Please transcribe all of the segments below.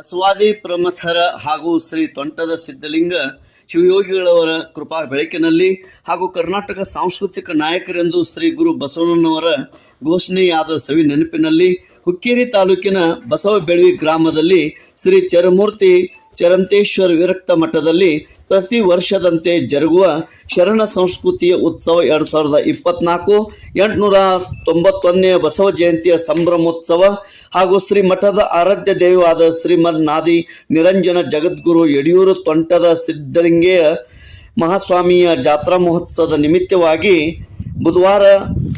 ಬಸವಾದಿ ಪ್ರಮಥರ ಹಾಗೂ ಶ್ರೀ ತೊಂಟದ ಸಿದ್ಧಲಿಂಗ ಶಿವಯೋಗಿಗಳವರ ಕೃಪಾ ಬೆಳಕಿನಲ್ಲಿ ಹಾಗೂ ಕರ್ನಾಟಕ ಸಾಂಸ್ಕೃತಿಕ ನಾಯಕರೆಂದು ಶ್ರೀ ಗುರು ಬಸವಣ್ಣನವರ ಘೋಷಣೆಯಾದ ಸವಿ ನೆನಪಿನಲ್ಲಿ ಹುಕ್ಕೇರಿ ತಾಲೂಕಿನ ಬಸವ ಬೆಳವಿ ಗ್ರಾಮದಲ್ಲಿ ಶ್ರೀ ಚರಮೂರ್ತಿ ಚರಂತೇಶ್ವರ ವಿರಕ್ತ ಮಠದಲ್ಲಿ ಪ್ರತಿ ವರ್ಷದಂತೆ ಜರುಗುವ ಶರಣ ಸಂಸ್ಕೃತಿಯ ಉತ್ಸವ ಎರಡು ಸಾವಿರದ ಇಪ್ಪತ್ನಾಲ್ಕು, ಎಂಟುನೂರ ತೊಂಬತ್ತೊಂದನೇ ಬಸವ ಜಯಂತಿಯ ಸಂಭ್ರಮೋತ್ಸವ ಹಾಗೂ ಶ್ರೀ ಮಠದ ಆರಾಧ್ಯ ದೈವವಾದ ಶ್ರೀಮದ್ ನಾದಿ ನಿರಂಜನ ಜಗದ್ಗುರು ಯಡಿಯೂರು ತೊಂಟದ ಸಿದ್ಧಲಿಂಗೆಯ ಮಹಾಸ್ವಾಮಿಯ ಜಾತ್ರಾ ಮಹೋತ್ಸವದ ನಿಮಿತ್ತವಾಗಿ ಬುಧವಾರ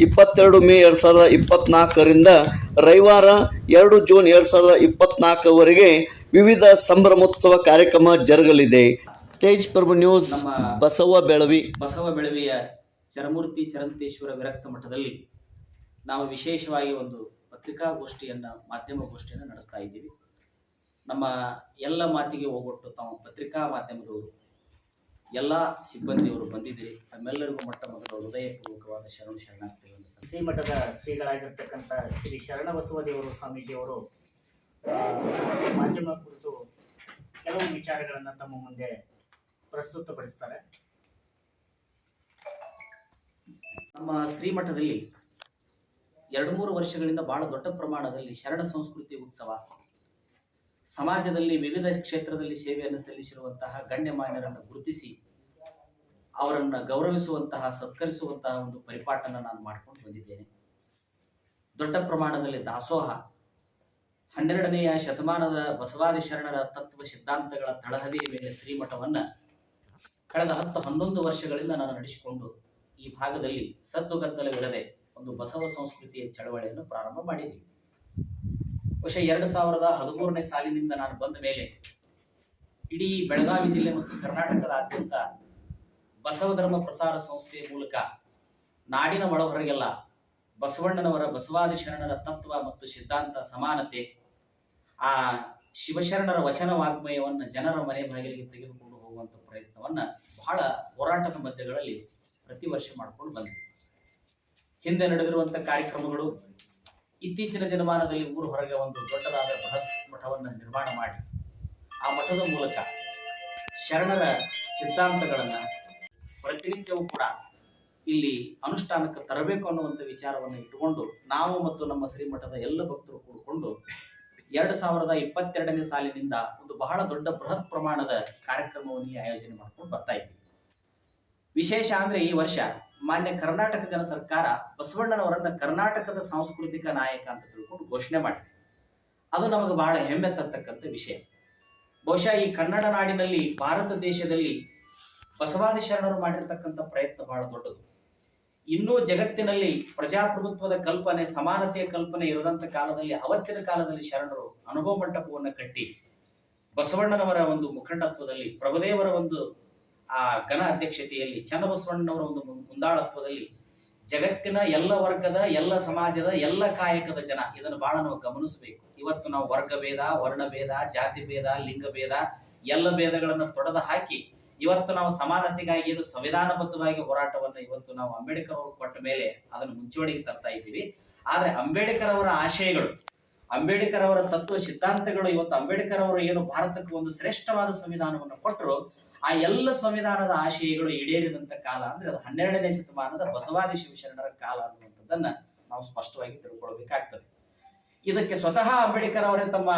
ಇಪ್ಪತ್ತೆರಡು ಮೇ ಎರಡು ಸಾವಿರದ ಇಪ್ಪತ್ನಾಲ್ಕರಿಂದ ರವಿವಾರ ಎರಡು ಜೂನ್ ಎರಡು ಸಾವಿರದ ಇಪ್ಪತ್ನಾಲ್ಕವರೆಗೆ ವಿವಿಧ ಸಂಭ್ರಮೋತ್ಸವ ಕಾರ್ಯಕ್ರಮ ಜರುಗಲಿದೆ. ತೇಜ್ ಪ್ರಭು ನ್ಯೂಸ್ ನಮ್ಮ ಬಸವ ಬೆಳವಿ. ಬಸವ ಬೆಳವಿಯ ಚರಮೂರ್ತಿ ಚರಂತೇಶ್ವರ ವಿರಕ್ತ ಮಠದಲ್ಲಿ ನಾವು ವಿಶೇಷವಾಗಿ ಒಂದು ಪತ್ರಿಕಾಗೋಷ್ಠಿಯನ್ನು ಮಾಧ್ಯಮ ಗೋಷ್ಠಿಯನ್ನು ನಡೆಸ್ತಾ ಇದ್ದೀವಿ. ನಮ್ಮ ಎಲ್ಲ ಮಾತಿಗೆ ಹೋಗೊಟ್ಟು ತಾವು ಪತ್ರಿಕಾ ಮಾಧ್ಯಮದವರು ಎಲ್ಲ ಸಿಬ್ಬಂದಿಯವರು ಬಂದಿದ್ದೀರಿ. ತಮ್ಮೆಲ್ಲರಿಗೂ ಮೊಟ್ಟ ಮೊದಲು ಹೃದಯಪೂರ್ವಕವಾದ ಶರಣ ಶರಣಾರ್ಥಿಗಳನ್ನು ಸಲ್ಲಿಸ್ತೇನೆ. ಶ್ರೀಮಠದ ಶ್ರೀಗಳಾಗಿರ್ತಕ್ಕಂಥ ಶ್ರೀ ಶರಣಬಸವದೇವರು ಸ್ವಾಮೀಜಿಯವರು ಆ, ಮಾಧ್ಯಮ ಕುರಿತು ಕೆಲವು ವಿಚಾರಗಳನ್ನು ತಮ್ಮ ಮುಂದೆ ಪ್ರಸ್ತುತಪಡಿಸ್ತಾರೆ. ನಮ್ಮ ಶ್ರೀಮಠದಲ್ಲಿ ಎರಡು ಮೂರು ವರ್ಷಗಳಿಂದ ಬಹಳ ದೊಡ್ಡ ಪ್ರಮಾಣದಲ್ಲಿ ಶರಣ ಸಂಸ್ಕೃತಿ ಉತ್ಸವ, ಸಮಾಜದಲ್ಲಿ ವಿವಿಧ ಕ್ಷೇತ್ರದಲ್ಲಿ ಸೇವೆಯನ್ನು ಸಲ್ಲಿಸಿರುವಂತಹ ಗಣ್ಯಮಾನ್ಯರನ್ನು ಗುರುತಿಸಿ ಅವರನ್ನು ಗೌರವಿಸುವಂತಹ, ಸತ್ಕರಿಸುವಂತಹ ಒಂದು ಪರಿಪಾಠನ ನಾನು ಮಾಡ್ಕೊಂಡು ಬಂದಿದ್ದೇನೆ. ದೊಡ್ಡ ಪ್ರಮಾಣದಲ್ಲಿ ದಾಸೋಹ ಹನ್ನೆರಡನೆಯ ಶತಮಾನದ ಬಸವಾದಿ ಶರಣರ ತತ್ವ ಸಿದ್ಧಾಂತಗಳ ತಳಹದಿಯ ಮೇಲೆ ಶ್ರೀಮಠವನ್ನ ಕಳೆದ ಹತ್ತು ಹನ್ನೊಂದು ವರ್ಷಗಳಿಂದ ನಾನು ನಡೆಸಿಕೊಂಡು ಈ ಭಾಗದಲ್ಲಿ ಸದ್ದುಗದ್ದಲವಿಲ್ಲದೆ ಒಂದು ಬಸವ ಸಂಸ್ಕೃತಿಯ ಚಳವಳಿಯನ್ನು ಪ್ರಾರಂಭ ಮಾಡಿದ್ದೀವಿ ವರ್ಷ ಎರಡು ಸಾವಿರದ ಹದಿಮೂರನೇ ಸಾಲಿನಿಂದ ನಾನು ಬಂದ ಮೇಲೆ ಇಡೀ ಬೆಳಗಾವಿ ಜಿಲ್ಲೆ ಮತ್ತು ಕರ್ನಾಟಕದಾದ್ಯಂತ ಬಸವ ಧರ್ಮ ಪ್ರಸಾರ ಸಂಸ್ಥೆಯ ಮೂಲಕ ನಾಡಿನ ಒಳಹೊರಗೆಲ್ಲ ಬಸವಣ್ಣನವರ ಬಸವಾದಿ ಶರಣರ ತತ್ವ ಮತ್ತು ಸಿದ್ಧಾಂತ ಸಮಾನತೆ ಆ ಶಿವಶರಣರ ವಚನ ವಾಗ್ಮಯವನ್ನು ಜನರ ಮನೆ ಬಾಗಿಲಿಗೆ ತೆಗೆದುಕೊಂಡು ಹೋಗುವಂಥ ಪ್ರಯತ್ನವನ್ನ ಬಹಳ ಹೋರಾಟದ ಮಧ್ಯಗಳಲ್ಲಿ ಪ್ರತಿ ವರ್ಷ ಮಾಡ್ಕೊಂಡು ಬಂದಿದೆ. ಹಿಂದೆ ನಡೆದಿರುವಂಥ ಕಾರ್ಯಕ್ರಮಗಳು ಇತ್ತೀಚಿನ ದಿನಮಾನದಲ್ಲಿ ಊರು ಹೊರಗೆ ಒಂದು ದೊಡ್ಡದಾದ ಬೃಹತ್ ಮಠವನ್ನು ನಿರ್ಮಾಣ ಮಾಡಿ, ಆ ಮಠದ ಮೂಲಕ ಶರಣರ ಸಿದ್ಧಾಂತಗಳನ್ನ ಪ್ರತಿನಿತ್ಯವೂ ಕೂಡ ಇಲ್ಲಿ ಅನುಷ್ಠಾನಕ್ಕೆ ತರಬೇಕು ಅನ್ನುವಂಥ ವಿಚಾರವನ್ನು ಇಟ್ಟುಕೊಂಡು ನಾವು ಮತ್ತು ನಮ್ಮ ಶ್ರೀಮಠದ ಎಲ್ಲ ಭಕ್ತರು ಕೂಡಿಕೊಂಡು ಎರಡು ಸಾವಿರದ ಇಪ್ಪತ್ತೆರಡನೇ ಸಾಲಿನಿಂದ ಒಂದು ಬಹಳ ದೊಡ್ಡ ಬೃಹತ್ ಪ್ರಮಾಣದ ಕಾರ್ಯಕ್ರಮವನ್ನು ಆಯೋಜನೆ ಮಾಡ್ಕೊಂಡು ಬರ್ತಾ ಇದ್ವಿ. ವಿಶೇಷ ಅಂದ್ರೆ ಈ ವರ್ಷ ಮಾನ್ಯ ಕರ್ನಾಟಕ ಜನ ಸರ್ಕಾರ ಬಸವಣ್ಣನವರನ್ನ ಕರ್ನಾಟಕದ ಸಾಂಸ್ಕೃತಿಕ ನಾಯಕ ಅಂತ ತಿಳ್ಕೊಂಡು ಘೋಷಣೆ ಮಾಡಿ ಅದು ನಮಗೆ ಬಹಳ ಹೆಮ್ಮೆ ತರ್ತಕ್ಕಂಥ ವಿಷಯ. ಬಹುಶಃ ಈ ಕನ್ನಡ ನಾಡಿನಲ್ಲಿ ಭಾರತ ದೇಶದಲ್ಲಿ ಬಸವಾದಿ ಶರಣರು ಮಾಡಿರ್ತಕ್ಕಂಥ ಪ್ರಯತ್ನ ಬಹಳ ದೊಡ್ಡದು. ಇನ್ನೂ ಜಗತ್ತಿನಲ್ಲಿ ಪ್ರಜಾಪ್ರಭುತ್ವದ ಕಲ್ಪನೆ, ಸಮಾನತೆಯ ಕಲ್ಪನೆ ಇರದಂತ ಕಾಲದಲ್ಲಿ, ಅವತ್ತಿನ ಕಾಲದಲ್ಲಿ ಶರಣರು ಅನುಭವ ಮಂಟಪವನ್ನು ಕಟ್ಟಿ ಬಸವಣ್ಣನವರ ಒಂದು ಮುಖಂಡತ್ವದಲ್ಲಿ, ಪ್ರಭುದೇವರ ಒಂದು, ಆ ಘನ ಅಧ್ಯಕ್ಷತೆಯಲ್ಲಿ, ಚನ್ನಬಸವಣ್ಣನವರ ಒಂದು ಮುಂದಾಳತ್ವದಲ್ಲಿ ಜಗತ್ತಿನ ಎಲ್ಲ ವರ್ಗದ, ಎಲ್ಲ ಸಮಾಜದ, ಎಲ್ಲ ಕಾಯಕದ ಜನ ಇದನ್ನು ಬಹಳ ನಾವು ಗಮನಿಸಬೇಕು. ಇವತ್ತು ನಾವು ವರ್ಗ ಭೇದ ವರ್ಣ ಭೇದ ಜಾತಿ ಭೇದ ಲಿಂಗ ಭೇದ ಎಲ್ಲ ಭೇದಗಳನ್ನು ತೊಡೆದು ಹಾಕಿ ಇವತ್ತು ನಾವು ಸಮಾನತೆಗಾಗಿ ಏನು ಸಂವಿಧಾನಬದ್ಧವಾಗಿ ಹೋರಾಟವನ್ನು ಇವತ್ತು ನಾವು ಅಂಬೇಡ್ಕರ್ ಅವರು ಕೊಟ್ಟ ಮೇಲೆ ಅದನ್ನು ಮುಂಚೂಣಿಗೆ ತರ್ತಾ ಇದ್ದೀವಿ. ಆದ್ರೆ ಅಂಬೇಡ್ಕರ್ ಅವರ ಆಶಯಗಳು, ಅಂಬೇಡ್ಕರ್ ಅವರ ತತ್ವ ಸಿದ್ಧಾಂತಗಳು, ಇವತ್ತು ಅಂಬೇಡ್ಕರ್ ಅವರು ಏನು ಭಾರತಕ್ಕೆ ಒಂದು ಶ್ರೇಷ್ಠವಾದ ಸಂವಿಧಾನವನ್ನು ಕೊಟ್ಟರು ಆ ಎಲ್ಲ ಸಂವಿಧಾನದ ಆಶಯಗಳು ಈಡೇರಿದಂತ ಕಾಲ ಅಂದ್ರೆ ಅದು ಹನ್ನೆರಡನೇ ಶತಮಾನದ ಬಸವಾದಿ ಶಿವಶರಣರ ಕಾಲ ಅನ್ನುವಂಥದ್ದನ್ನ ನಾವು ಸ್ಪಷ್ಟವಾಗಿ ತಿಳ್ಕೊಳ್ಬೇಕಾಗ್ತದೆ. ಇದಕ್ಕೆ ಸ್ವತಃ ಅಂಬೇಡ್ಕರ್ ಅವರೇ ತಮ್ಮ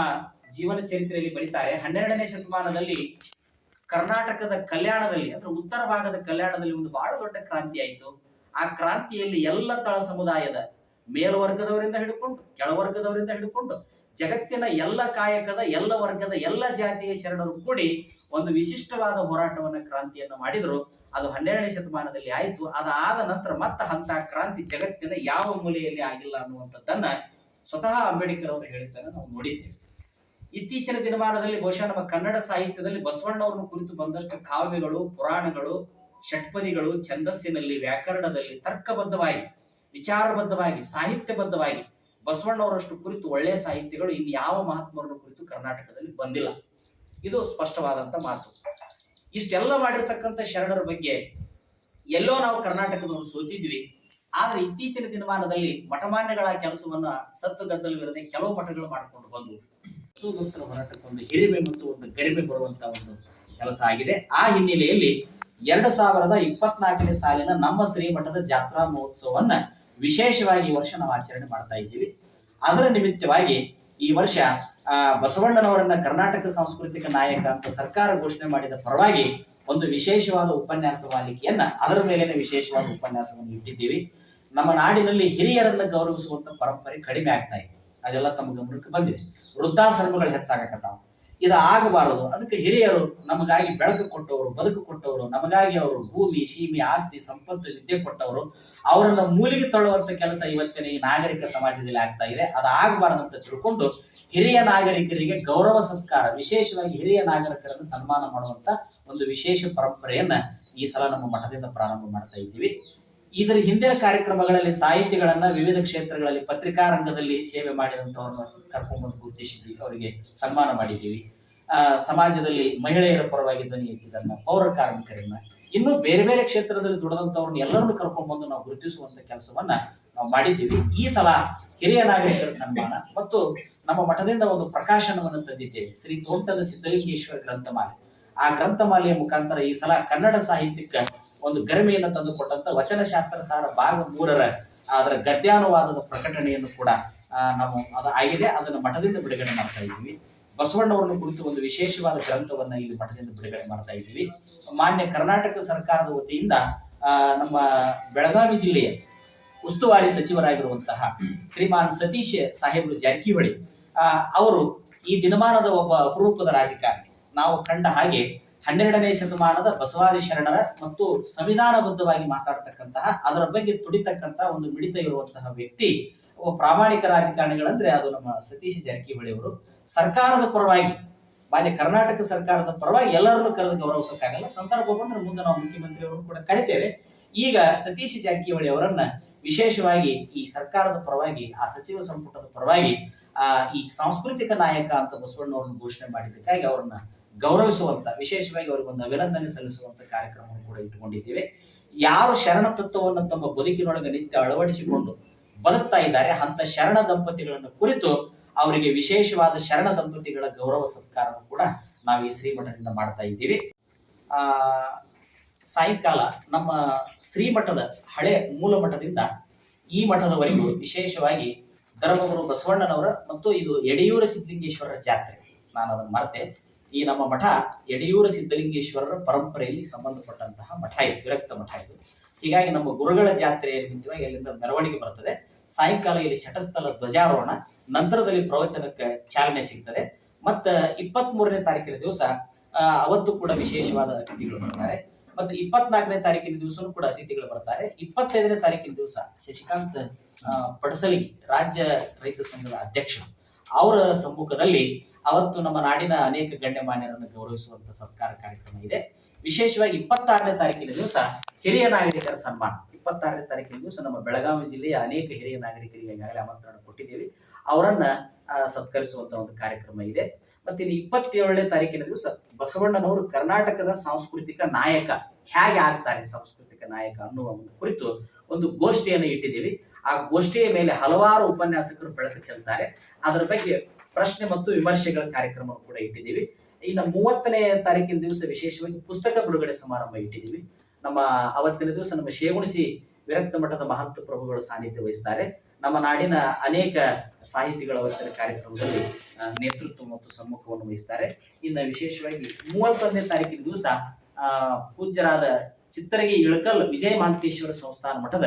ಜೀವನ ಚರಿತ್ರೆಯಲ್ಲಿ ಬರೀತಾರೆ. ಹನ್ನೆರಡನೇ ಶತಮಾನದಲ್ಲಿ ಕರ್ನಾಟಕದ ಕಲ್ಯಾಣದಲ್ಲಿ, ಅಂದ್ರೆ ಉತ್ತರ ಭಾಗದ ಕಲ್ಯಾಣದಲ್ಲಿ ಒಂದು ಬಹಳ ದೊಡ್ಡ ಕ್ರಾಂತಿ ಆಯಿತು. ಆ ಕ್ರಾಂತಿಯಲ್ಲಿ ಎಲ್ಲ ತಳ ಸಮುದಾಯದ ಮೇಲ್ವರ್ಗದವರಿಂದ ಹಿಡ್ಕೊಂಡು, ಕೆಳವರ್ಗದವರಿಂದ ಹಿಡ್ಕೊಂಡು, ಜಗತ್ತಿನ ಎಲ್ಲ ಕಾಯಕದ, ಎಲ್ಲ ವರ್ಗದ, ಎಲ್ಲ ಜಾತಿಯ ಶರಣರು ಕೂಡಿ ಒಂದು ವಿಶಿಷ್ಟವಾದ ಹೋರಾಟವನ್ನ ಕ್ರಾಂತಿಯನ್ನು ಮಾಡಿದ್ರು. ಅದು ಹನ್ನೆರಡನೇ ಶತಮಾನದಲ್ಲಿ ಆಯಿತು. ಅದಾದ ನಂತರ ಮತ್ತೆ ಅಂತ ಕ್ರಾಂತಿ ಜಗತ್ತಿನ ಯಾವ ಮೂಲೆಯಲ್ಲಿ ಆಗಿಲ್ಲ ಅನ್ನುವಂಥದ್ದನ್ನ ಸ್ವತಃ ಅಂಬೇಡ್ಕರ್ ಅವರು ಹೇಳಿದ್ದನ್ನು ನಾವು ನೋಡಿದ್ದೇವೆ. ಇತ್ತೀಚಿನ ದಿನಮಾನದಲ್ಲಿ ಬಹುಶಃ ನಮ್ಮ ಕನ್ನಡ ಸಾಹಿತ್ಯದಲ್ಲಿ ಬಸವಣ್ಣವ್ರನ್ನ ಕುರಿತು ಬಂದಷ್ಟು ಕಾವ್ಯಗಳು, ಪುರಾಣಗಳು, ಷಟ್ಪದಿಗಳು ಛಂದಸ್ಸಿನಲ್ಲಿ, ವ್ಯಾಕರಣದಲ್ಲಿ ತರ್ಕಬದ್ಧವಾಗಿ, ವಿಚಾರಬದ್ಧವಾಗಿ, ಸಾಹಿತ್ಯಬದ್ಧವಾಗಿ ಬಸವಣ್ಣವರಷ್ಟು ಕುರಿತು ಒಳ್ಳೆಯ ಸಾಹಿತ್ಯಗಳು ಇನ್ನು ಯಾವ ಮಹಾತ್ಮರನ್ನು ಕುರಿತು ಕರ್ನಾಟಕದಲ್ಲಿ ಬಂದಿಲ್ಲ. ಇದು ಸ್ಪಷ್ಟವಾದಂಥ ಮಾತು. ಇಷ್ಟೆಲ್ಲ ಮಾಡಿರ್ತಕ್ಕಂಥ ಶರಣರ ಬಗ್ಗೆ ಎಲ್ಲೋ ನಾವು ಕರ್ನಾಟಕದವರು ಸೋತಿದ್ವಿ. ಆದರೆ ಇತ್ತೀಚಿನ ದಿನಮಾನದಲ್ಲಿ ಮಠಮಾನ್ಯಗಳ ಕೆಲಸವನ್ನು ಸತ್ತು ಗದ್ದಲವಿರದೆ ಕೆಲವು ಮಠಗಳು ಮಾಡಿಕೊಂಡು ಬಂದು ಬಸವದತ್ತರ ಹೋರಾಟಕ್ಕೆ ಒಂದು ಹಿರಿಮೆ ಮತ್ತು ಒಂದು ಗರಿಮೆ ಬರುವಂತ ಒಂದು ಕೆಲಸ ಆಗಿದೆ. ಆ ಹಿನ್ನೆಲೆಯಲ್ಲಿ ಎರಡು ಸಾವಿರದ ಇಪ್ಪತ್ನಾಲ್ಕನೇ ಸಾಲಿನ ನಮ್ಮ ಶ್ರೀಮಠದ ಜಾತ್ರಾ ಮಹೋತ್ಸವವನ್ನ ವಿಶೇಷವಾಗಿ ಈ ವರ್ಷ ನಾವು ಆಚರಣೆ ಮಾಡ್ತಾ ಇದ್ದೀವಿ. ಅದರ ನಿಮಿತ್ತವಾಗಿ ಈ ವರ್ಷ ಬಸವಣ್ಣನವರನ್ನ ಕರ್ನಾಟಕ ಸಾಂಸ್ಕೃತಿಕ ನಾಯಕ ಅಂತ ಸರ್ಕಾರ ಘೋಷಣೆ ಮಾಡಿದ ಪರವಾಗಿ ಒಂದು ವಿಶೇಷವಾದ ಉಪನ್ಯಾಸ ಮಾಲಿಕೆಯನ್ನ ಅದರ ಮೇಲಿನ ವಿಶೇಷವಾದ ಉಪನ್ಯಾಸವನ್ನು ಇಟ್ಟಿದ್ದೀವಿ. ನಮ್ಮ ನಾಡಿನಲ್ಲಿ ಹಿರಿಯರನ್ನ ಗೌರವಿಸುವಂತ ಪರಂಪರೆ ಕಡಿಮೆ ಆಗ್ತಾ ಇದೆ. ಅದೆಲ್ಲ ತಮ್ಮ ಗಮನಕ್ಕೆ ಬಂದಿದೆ. ವೃದ್ಧಾಶ್ರಮಗಳು ಹೆಚ್ಚಾಗಕತ್ತಾವ. ಇದು ಆಗಬಾರದು ಅದಕ್ಕೆ ಹಿರಿಯರು ನಮಗಾಗಿ ಬೆಳಕು ಕೊಟ್ಟವರು, ಬದುಕು ಕೊಟ್ಟವರು, ನಮಗಾಗಿ ಅವರು ಭೂಮಿ, ಸೀಮೆ, ಆಸ್ತಿ, ಸಂಪತ್ತು, ವಿದ್ಯೆ ಕೊಟ್ಟವರು, ಅವರನ್ನ ಮೂಲಿಗೆ ತಳ್ಳುವಂತ ಕೆಲಸ ಇವತ್ತಿನ ಈ ನಾಗರಿಕ ಸಮಾಜದಲ್ಲಿ ಆಗ್ತಾ ಇದೆ. ಅದು ಅಂತ ತಿಳ್ಕೊಂಡು ಹಿರಿಯ ನಾಗರಿಕರಿಗೆ ಗೌರವ ಸತ್ಕಾರ, ವಿಶೇಷವಾಗಿ ಹಿರಿಯ ನಾಗರಿಕರನ್ನು ಸನ್ಮಾನ ಮಾಡುವಂತ ಒಂದು ವಿಶೇಷ ಪರಂಪರೆಯನ್ನ ಈ ಸಲ ನಮ್ಮ ಮಠದಿಂದ ಪ್ರಾರಂಭ ಮಾಡ್ತಾ ಇದ್ದೀವಿ. ಇದರ ಹಿಂದಿನ ಕಾರ್ಯಕ್ರಮಗಳಲ್ಲಿ ಸಾಹಿತಿಗಳನ್ನ ವಿವಿಧ ಕ್ಷೇತ್ರಗಳಲ್ಲಿ ಪತ್ರಿಕಾ ರಂಗದಲ್ಲಿ ಸೇವೆ ಮಾಡಿದಂಥವ್ರನ್ನ ಕರ್ಕೊಂಡ್ಬಂದು ಉದ್ದೇಶಿಸಿ ಅವರಿಗೆ ಸನ್ಮಾನ ಮಾಡಿದ್ದೀವಿ. ಸಮಾಜದಲ್ಲಿ ಮಹಿಳೆಯರ ಪರವಾಗಿ ಧ್ವನಿ ಎತ್ತಿದ್ದನ್ನ, ಪೌರ ಕಾರ್ಮಿಕರನ್ನ, ಇನ್ನು ಬೇರೆ ಬೇರೆ ಕ್ಷೇತ್ರದಲ್ಲಿ ದುಡಿದಂತವ್ರನ್ನ ಎಲ್ಲರನ್ನು ಕರ್ಕೊಂಡ್ಬಂದು ನಾವು ಗುರುತಿಸುವಂತ ಕೆಲಸವನ್ನ ನಾವು ಮಾಡಿದ್ದೀವಿ. ಈ ಸಲ ಹಿರಿಯ ನಾಗರಿಕರ ಸನ್ಮಾನ ಮತ್ತು ನಮ್ಮ ಮಠದಿಂದ ಒಂದು ಪ್ರಕಾಶನವನ್ನು ತಂದಿದ್ದೇವೆ. ಶ್ರೀ ತೋಂಟದ ಸಿದ್ಧಲಿಂಗೇಶ್ವರ ಗ್ರಂಥಮಾಲೆ. ಆ ಗ್ರಂಥಮಾಲೆಯ ಮುಖಾಂತರ ಈ ಸಲ ಕನ್ನಡ ಸಾಹಿತ್ಯಕ್ಕೆ ಒಂದು ಗರಿಮೆಯನ್ನು ತಂದುಕೊಟ್ಟಂತ ವಚನಶಾಸ್ತ್ರ ಸಾರ ಭಾಗ ಮೂರರ, ಅದರ ಗದ್ಯಾನುವಾದದ ಪ್ರಕಟಣೆಯನ್ನು ಕೂಡ ನಾವು ಅದು ಆಗಿದೆ. ಅದನ್ನು ಮಠದಿಂದ ಬಿಡುಗಡೆ ಮಾಡ್ತಾ ಇದ್ದೀವಿ. ಬಸವಣ್ಣವರನ್ನು ಕುರಿತು ಒಂದು ವಿಶೇಷವಾದ ಗ್ರಂಥವನ್ನ ಇಲ್ಲಿ ಮಠದಿಂದ ಬಿಡುಗಡೆ ಮಾಡ್ತಾ ಇದ್ದೀವಿ. ಮಾನ್ಯ ಕರ್ನಾಟಕ ಸರ್ಕಾರದ ವತಿಯಿಂದ ನಮ್ಮ ಬೆಳಗಾವಿ ಜಿಲ್ಲೆಯ ಉಸ್ತುವಾರಿ ಸಚಿವರಾಗಿರುವಂತಹ ಶ್ರೀಮಾನ್ ಸತೀಶ್ ಸಾಹೇಬರು ಜಾರಕಿಹೊಳಿ ಅವರು ಈ ದಿನಮಾನದ ಒಬ್ಬ ಅಪರೂಪದ ರಾಜಕಾರಣಿ. ನಾವು ಕಂಡ ಹಾಗೆ ಹನ್ನೆರಡನೇ ಶತಮಾನದ ಬಸವಾದಿ ಶರಣರ ಮತ್ತು ಸಂವಿಧಾನಬದ್ಧವಾಗಿ ಮಾತಾಡ್ತಕ್ಕಂತಹ, ಅದರ ಬಗ್ಗೆ ತುಡಿತಕ್ಕಂತಹ ಒಂದು ಮಿಡಿತ ಇರುವಂತಹ ವ್ಯಕ್ತಿ, ಒಬ್ಬ ಪ್ರಾಮಾಣಿಕ ರಾಜಕಾರಣಿಗಳಂದ್ರೆ ಅದು ನಮ್ಮ ಸತೀಶ್ ಜಾರಕಿಹೊಳಿ ಅವರು. ಸರ್ಕಾರದ ಪರವಾಗಿ, ಮಾನ್ಯ ಕರ್ನಾಟಕ ಸರ್ಕಾರದ ಪರವಾಗಿ ಎಲ್ಲರನ್ನು ಕರೆದು ಗೌರವಿಸೋಕ್ಕಾಗಲ್ಲ. ಸಂದರ್ಭ ಬಂದ್ರೆ ಮುಂದೆ ನಾವು ಮುಖ್ಯಮಂತ್ರಿ ಕೂಡ ಕರಿತೇವೆ. ಈಗ ಸತೀಶ್ ಜಾರಕಿಹೊಳಿ ಅವರನ್ನ ವಿಶೇಷವಾಗಿ ಈ ಸರ್ಕಾರದ ಪರವಾಗಿ, ಆ ಸಚಿವ ಸಂಪುಟದ ಪರವಾಗಿ, ಆ ಈ ಸಾಂಸ್ಕೃತಿಕ ನಾಯಕ ಅಂತ ಬಸವಣ್ಣವರನ್ನು ಘೋಷಣೆ ಮಾಡಿದ್ದಕ್ಕಾಗಿ ಅವರನ್ನ ಗೌರವಿಸುವಂತ, ವಿಶೇಷವಾಗಿ ಅವರಿಗೆ ಒಂದು ಅಭಿನಂದನೆ ಸಲ್ಲಿಸುವಂತ ಕಾರ್ಯಕ್ರಮವನ್ನು ಕೂಡ ಇಟ್ಟುಕೊಂಡಿದ್ದೇವೆ. ಯಾರು ಶರಣ ತತ್ವವನ್ನು ತಮ್ಮ ಬದುಕಿನೊಳಗೆ ನಿತ್ಯ ಅಳವಡಿಸಿಕೊಂಡು ಬದುಕ್ತಾ ಇದ್ದಾರೆ ಅಂತ ಶರಣ ದಂಪತಿಗಳನ್ನು ಕುರಿತು ಅವರಿಗೆ ವಿಶೇಷವಾದ ಶರಣ ದಂಪತಿಗಳ ಗೌರವ ಸತ್ಕಾರವನ್ನು ಕೂಡ ನಾವು ಈ ಶ್ರೀಮಠದಿಂದ ಮಾಡ್ತಾ ಇದ್ದೀವಿ. ಆ, ಸಾಯಂಕಾಲ ನಮ್ಮ ಶ್ರೀಮಠದ ಹಳೆ ಮೂಲ ಮಠದಿಂದ ಈ ಮಠದವರೆಗೂ ವಿಶೇಷವಾಗಿ ಧರ್ಮಗುರು ಬಸವಣ್ಣನವರ ಮತ್ತು ಇದು ಎಡೆಯೂರ ಸಿದ್ಧಲಿಂಗೇಶ್ವರರ ಜಾತ್ರೆ. ನಾನು ಅದನ್ನು ಮರೆತೆ. ಈ ನಮ್ಮ ಮಠ ಯಡಿಯೂರ ಸಿದ್ಧಲಿಂಗೇಶ್ವರರ ಪರಂಪರೆಯಲ್ಲಿ ಸಂಬಂಧಪಟ್ಟಂತಹ ಮಠ ಇದು, ವಿರಕ್ತ ಮಠ ಇದು. ಹೀಗಾಗಿ ನಮ್ಮ ಗುರುಗಳ ಜಾತ್ರೆ ನಿಮಿತ್ತವಾಗಿ ಅಲ್ಲಿಂದ ಮೆರವಣಿಗೆ ಬರ್ತದೆ. ಸಾಯಂಕಾಲ ಇಲ್ಲಿ ಶಟಸ್ಥಲ ಧ್ವಜಾರೋಹಣ, ನಂತರದಲ್ಲಿ ಪ್ರವಚನಕ್ಕೆ ಚಾಲನೆ ಸಿಗ್ತದೆ. ಮತ್ತ ಇಪ್ಪತ್ತ್ ಮೂರನೇ ತಾರೀಕಿನ ದಿವಸ ಅವತ್ತು ಕೂಡ ವಿಶೇಷವಾದ ಅತಿಥಿಗಳು ಬರ್ತಾರೆ. ಮತ್ತೆ ಇಪ್ಪತ್ನಾಲ್ಕನೇ ತಾರೀಕಿನ ದಿವಸನೂ ಕೂಡ ಅತಿಥಿಗಳು ಬರ್ತಾರೆ. ಇಪ್ಪತ್ತೈದನೇ ತಾರೀಕಿನ ದಿವಸ ಶಶಿಕಾಂತ್ ಪಡಸಲಿ ರಾಜ್ಯ ರೈತ ಸಂಘದ ಅಧ್ಯಕ್ಷ ಅವರ ಸಮ್ಮುಖದಲ್ಲಿ ಅವತ್ತು ನಮ್ಮ ನಾಡಿನ ಅನೇಕ ಗಣ್ಯಮಾನ್ಯರನ್ನು ಗೌರವಿಸುವಂತ ಸತ್ಕಾರ ಕಾರ್ಯಕ್ರಮ ಇದೆ. ವಿಶೇಷವಾಗಿ ಇಪ್ಪತ್ತಾರನೇ ತಾರೀಕಿನ ದಿವಸ ಹಿರಿಯ ನಾಗರಿಕರ ಸನ್ಮಾನ. ಇಪ್ಪತ್ತಾರನೇ ತಾರೀಕಿನ ದಿವಸ ನಮ್ಮ ಬೆಳಗಾವಿ ಜಿಲ್ಲೆಯ ಅನೇಕ ಹಿರಿಯ ನಾಗರಿಕರಿಗೆ ಈಗಾಗಲೇ ಆಮಂತ್ರಣ ಕೊಟ್ಟಿದ್ದೇವೆ. ಅವರನ್ನ ಸತ್ಕರಿಸುವಂತ ಒಂದು ಕಾರ್ಯಕ್ರಮ ಇದೆ. ಮತ್ತೆ ಇಲ್ಲಿ ಇಪ್ಪತ್ತೇಳನೇ ತಾರೀಕಿನ ದಿವಸ ಬಸವಣ್ಣನವರು ಕರ್ನಾಟಕದ ಸಾಂಸ್ಕೃತಿಕ ನಾಯಕ. ಹೇಗೆ ಆಗ್ತಾರೆ ಸಾಂಸ್ಕೃತಿಕ ನಾಯಕ ಅನ್ನುವ ಒಂದು ಕುರಿತು ಒಂದು ಗೋಷ್ಠಿಯನ್ನು ಇಟ್ಟಿದ್ದೀವಿ. ಆ ಗೋಷ್ಠಿಯ ಮೇಲೆ ಹಲವಾರು ಉಪನ್ಯಾಸಕರು ಬೆಳಕು ಚೆಲ್ತಾರೆ. ಅದರ ಬಗ್ಗೆ ಪ್ರಶ್ನೆ ಮತ್ತು ವಿಮರ್ಶೆಗಳ ಕಾರ್ಯಕ್ರಮ ಕೂಡ ಇಟ್ಟಿದ್ದೀವಿ. ಇನ್ನು ಮೂವತ್ತನೇ ತಾರೀಕಿನ ದಿವಸ ವಿಶೇಷವಾಗಿ ಪುಸ್ತಕ ಬಿಡುಗಡೆ ಸಮಾರಂಭ ಇಟ್ಟಿದ್ದೀವಿ. ನಮ್ಮ ಅವತ್ತಿನ ದಿವಸ ನಮ್ಮ ಶೇಗುಣಿಸಿ ವಿರಕ್ತ ಮಠದ ಮಹಂತ ಪ್ರಭುಗಳು ಸಾನ್ನಿಧ್ಯ ವಹಿಸ್ತಾರೆ. ನಮ್ಮ ನಾಡಿನ ಅನೇಕ ಸಾಹಿತಿಗಳ ಅವತ್ತಿನ ಕಾರ್ಯಕ್ರಮದಲ್ಲಿ ನೇತೃತ್ವ ಮತ್ತು ಸಮ್ಮುಖವನ್ನು ವಹಿಸ್ತಾರೆ. ಇನ್ನು ವಿಶೇಷವಾಗಿ ಮೂವತ್ತೊಂದನೇ ತಾರೀಕಿನ ದಿವಸ ಪೂಜ್ಯರಾದ ಚಿತ್ತರಗಿ ಇಳಕಲ್ ವಿಜಯ ಮಹಾಂತೇಶ್ವರ ಸಂಸ್ಥಾನ ಮಠದ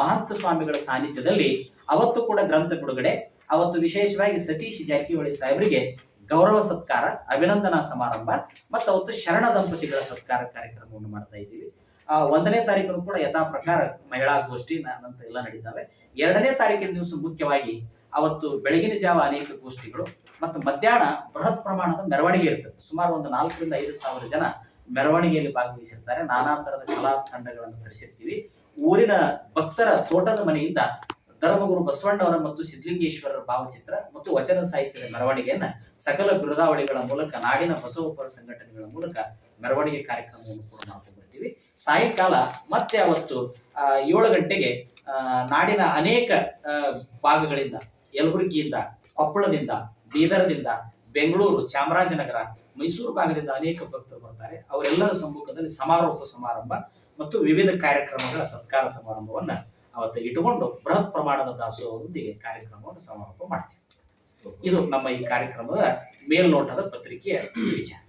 ಮಹಂತ ಸ್ವಾಮಿಗಳ ಸಾನ್ನಿಧ್ಯದಲ್ಲಿ ಅವತ್ತು ಕೂಡ ಗ್ರಂಥ ಬಿಡುಗಡೆ. ಅವತ್ತು ವಿಶೇಷವಾಗಿ ಸತೀಶ್ ಜಾರಕಿಹೊಳಿ ಸಾಹೇಬರಿಗೆ ಗೌರವ ಸತ್ಕಾರ, ಅಭಿನಂದನಾ ಸಮಾರಂಭ ಮತ್ತು ಅವತ್ತು ಶರಣ ದಂಪತಿಗಳ ಸತ್ಕಾರ ಕಾರ್ಯಕ್ರಮವನ್ನು ಮಾಡ್ತಾ ಇದ್ದೀವಿ. ಆ, ಒಂದನೇ ತಾರೀಕು ಕೂಡ ಯಥಾ ಪ್ರಕಾರ ಮಹಿಳಾ ಗೋಷ್ಠಿ ನಂತರ ಎಲ್ಲ ನಡೀತವೆ. ಎರಡನೇ ತಾರೀಕಿನ ದಿವಸ ಮುಖ್ಯವಾಗಿ ಅವತ್ತು ಬೆಳಗಿನ ಜಾವ ಅನೇಕ ಗೋಷ್ಠಿಗಳು ಮತ್ತು ಮಧ್ಯಾಹ್ನ ಬೃಹತ್ ಪ್ರಮಾಣದ ಮೆರವಣಿಗೆ ಇರ್ತದೆ. ಸುಮಾರು ಒಂದು ನಾಲ್ಕರಿಂದ ಐದು ಸಾವಿರ ಜನ ಮೆರವಣಿಗೆಯಲ್ಲಿ ಭಾಗವಹಿಸಿರ್ತಾರೆ. ನಾನಾ ತರದ ಕಲಾ ತಂಡಗಳನ್ನು ಊರಿನ ಭಕ್ತರ ತೋಟದ ಮನೆಯಿಂದ ಧರ್ಮಗುರು ಬಸವಣ್ಣವರ ಮತ್ತು ಸಿದ್ಧಲಿಂಗೇಶ್ವರರ ಭಾವಚಿತ್ರ ಮತ್ತು ವಚನ ಸಾಹಿತ್ಯದ ಮೆರವಣಿಗೆಯನ್ನ ಸಕಲ ಬಿರುದಾವಳಿಗಳ ಮೂಲಕ ನಾಡಿನ ಬಸವಪರ ಸಂಘಟನೆಗಳ ಮೂಲಕ ಮೆರವಣಿಗೆ ಕಾರ್ಯಕ್ರಮವನ್ನು ಕೂಡ ಮಾಡ್ಕೊಂಡು ಬರ್ತೀವಿ. ಸಾಯಂಕಾಲ ಮತ್ತೆ ಅವತ್ತು ಏಳು ಗಂಟೆಗೆ ನಾಡಿನ ಅನೇಕ ಭಾಗಗಳಿಂದ, ಯಲಬುರ್ಗಿಯಿಂದ, ಕೊಪ್ಪಳದಿಂದ, ಬೀದರದಿಂದ, ಬೆಂಗಳೂರು, ಚಾಮರಾಜನಗರ, ಮೈಸೂರು ಭಾಗದಿಂದ ಅನೇಕ ಭಕ್ತರು ಬರ್ತಾರೆ. ಅವರೆಲ್ಲರ ಸಮ್ಮುಖದಲ್ಲಿ ಸಮಾರೋಪ ಸಮಾರಂಭ ಮತ್ತು ವಿವಿಧ ಕಾರ್ಯಕ್ರಮಗಳ ಸತ್ಕಾರ ಸಮಾರಂಭವನ್ನ ಅವತ್ತು ಇಟ್ಟುಕೊಂಡು ಬೃಹತ್ ಪ್ರಮಾಣದ ದಾಸೋಹದೊಂದಿಗೆ ಕಾರ್ಯಕ್ರಮವನ್ನು ಸಮಾರೋಪ ಮಾಡ್ತೀವಿ. ಇದು ನಮ್ಮ ಈ ಕಾರ್ಯಕ್ರಮದ ಮೇಲ್ನೋಟದ ಪತ್ರಿಕೆಯ ವಿಚಾರ.